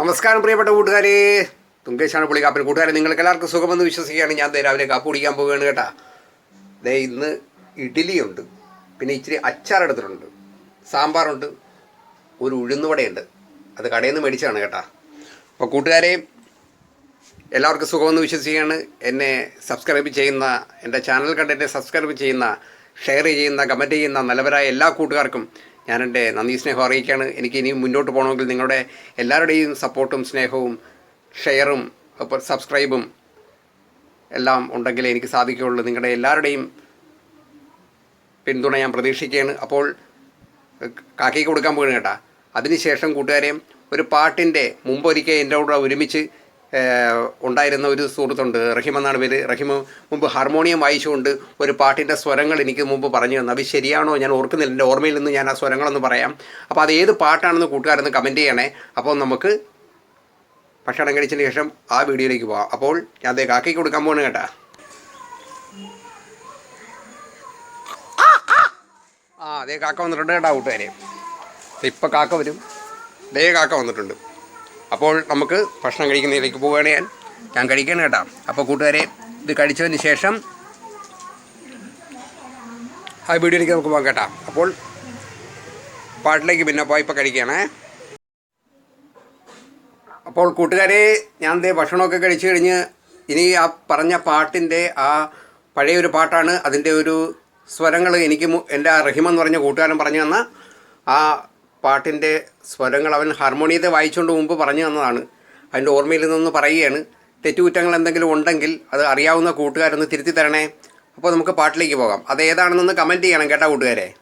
നമസ്കാരം പ്രിയപ്പെട്ട കൂട്ടുകാരെ. തുങ്കേശാണ് പുള്ളിക്കാപ്പൻ കൂട്ടുകാരെ. നിങ്ങൾക്ക് എല്ലാവർക്കും സുഖമെന്ന് വിശ്വസിക്കുകയാണ്. ഞാൻ രാവിലെ കാപ്പ് കുടിക്കാൻ പോവുകയാണ് കേട്ടാ. ദേ ഇന്ന് ഇഡ്ഡലിയുണ്ട്. പിന്നെ ഇച്ചിരി അച്ചാർ എടുത്തിട്ടുണ്ട്. സാമ്പാറുണ്ട്. ഒരു ഉഴുന്നുവടയുണ്ട്. അത് കടയിൽ നിന്ന് മേടിച്ചതാണ് കേട്ടാ. അപ്പോൾ കൂട്ടുകാരെ എല്ലാവർക്കും സുഖമെന്ന് വിശ്വസിക്കുകയാണ്. എന്നെ സബ്സ്ക്രൈബ് ചെയ്യുന്ന എന്റെ ചാനൽ കണ്ട് എന്നെ സബ്സ്ക്രൈബ് ചെയ്യുന്ന ഷെയർ ചെയ്യുന്ന കമന്റ് ചെയ്യുന്ന നല്ലവരായ എല്ലാ കൂട്ടുകാർക്കും ഞാൻ എന്റെ നന്ദി സ്നേഹം അറിയിക്കുകയാണ്. എനിക്ക് ഇനിയും മുന്നോട്ട് പോകണമെങ്കിൽ നിങ്ങളുടെ എല്ലാവരുടെയും സപ്പോർട്ടും സ്നേഹവും ഷെയറും സബ്സ്ക്രൈബും എല്ലാം ഉണ്ടെങ്കിലേ എനിക്ക് സാധിക്കുകയുള്ളൂ. നിങ്ങളുടെ എല്ലാവരുടെയും പിന്തുണ ഞാൻ പ്രതീക്ഷിക്കുകയാണ്. അപ്പോൾ കാക്കയ്ക്ക് കൊടുക്കാൻ പോകണം കേട്ടാ. അതിനുശേഷം കൂട്ടുകാരെയും ഒരു പാട്ടിന്റെ മുമ്പൊരിക്കൽ എന്റെ കൂടെ ഒരുമിച്ച് ഉണ്ടായിരുന്ന ഒരു സുഹൃത്തുണ്ട്. റഹിം എന്നാണ് പേര്. റഹിം മുമ്പ് ഹാർമോണിയം വായിച്ചുകൊണ്ട് ഒരു പാട്ടിന്റെ സ്വരങ്ങൾ എനിക്ക് മുമ്പ് പറഞ്ഞു തന്നു. അത് ശരിയാണോ? ഞാൻ ഓർക്കുന്നില്ല. എന്റെ ഓർമ്മയിൽ നിന്ന് ഞാൻ ആ സ്വരങ്ങളൊന്ന് പറയാം. അപ്പോൾ അത് ഏത് പാട്ടാണെന്ന് കൂട്ടുകാരെന്ന് കമന്റ് ചെയ്യണേ. അപ്പോൾ നമുക്ക് ഭക്ഷണം കഴിച്ചതിന് ശേഷം ആ വീഡിയോയിലേക്ക് പോകാം അപ്പോൾ ഞാൻ അതേ കാക്കയ്ക്ക് കൊടുക്കാൻ പോകണം കേട്ടാ. ആ അതേ കാക്ക വന്നിട്ടുണ്ട് കേട്ടാ കൂട്ടുകാരെ. ഇപ്പം കാക്ക വരും. ദേ കാക്ക വന്നിട്ടുണ്ട്. അപ്പോൾ നമുക്ക് ഭക്ഷണം കഴിക്കുന്നതിലേക്ക് പോവുകയാണ് ഞാൻ. ഞാൻ കഴിക്കണം കേട്ടോ. അപ്പോൾ കൂട്ടുകാരെ ഇത് കഴിച്ചതിന് ശേഷം ആ വീഡിയോയിലേക്ക് നമുക്ക് പോകാം കേട്ടോ. അപ്പോൾ പാട്ടിലേക്ക് പിന്നെ ഇപ്പോൾ കഴിക്കുകയാണേ. അപ്പോൾ കൂട്ടുകാരെ ഞാൻ ദേ ഭക്ഷണമൊക്കെ കഴിച്ചു കഴിഞ്ഞ് ഇനി ആ പറഞ്ഞ പാട്ടിന്റെ ആ പഴയ ഒരു പാട്ടാണ് അതിന്റെ ഒരു സ്വരങ്ങൾ എനിക്ക് എന്റെ ആ റഹിമെന്ന് പറഞ്ഞ കൂട്ടുകാരൻ പറഞ്ഞു തന്ന ആ പാട്ടിന്റെ സ്വരങ്ങൾ അവൻ ഹാർമോണിയത്തെ വായിച്ചുകൊണ്ട് മുമ്പ് പറഞ്ഞു തന്നതാണ്. അതിന്റെ ഓർമ്മയിൽ നിന്നൊന്ന് പറയുകയാണ് തെറ്റുകുറ്റങ്ങൾ എന്തെങ്കിലും ഉണ്ടെങ്കിൽ അത് അറിയാവുന്ന കൂട്ടുകാരൊന്ന് തിരുത്തി തരണേ. അപ്പോൾ നമുക്ക് പാട്ടിലേക്ക് പോകാം. അത് ഏതാണെന്നൊന്ന് കമന്റ് ചെയ്യണം കേട്ടോ കൂട്ടുകാരെ.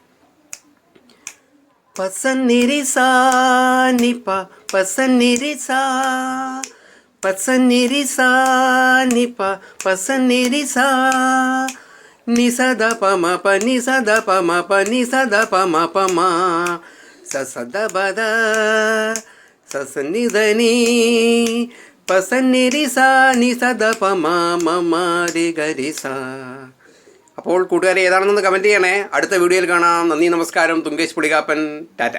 നിസദ പമ പ നിസദ പമ പ നിസദ പമ പമ. സസദ ബദ സസനിധനി പസന്നിരി സാ നിസദ പമ മമ രി ഗരി സാ അപ്പോൾ കൂട്ടുകാരെ ഏതാണെന്നൊന്ന് കമന്റ് ചെയ്യണേ. അടുത്ത വീഡിയോയിൽ കാണാം. നന്ദി നമസ്കാരം. തുങ്കേഷ് പുളികാപ്പൻ. ടാറ്റ.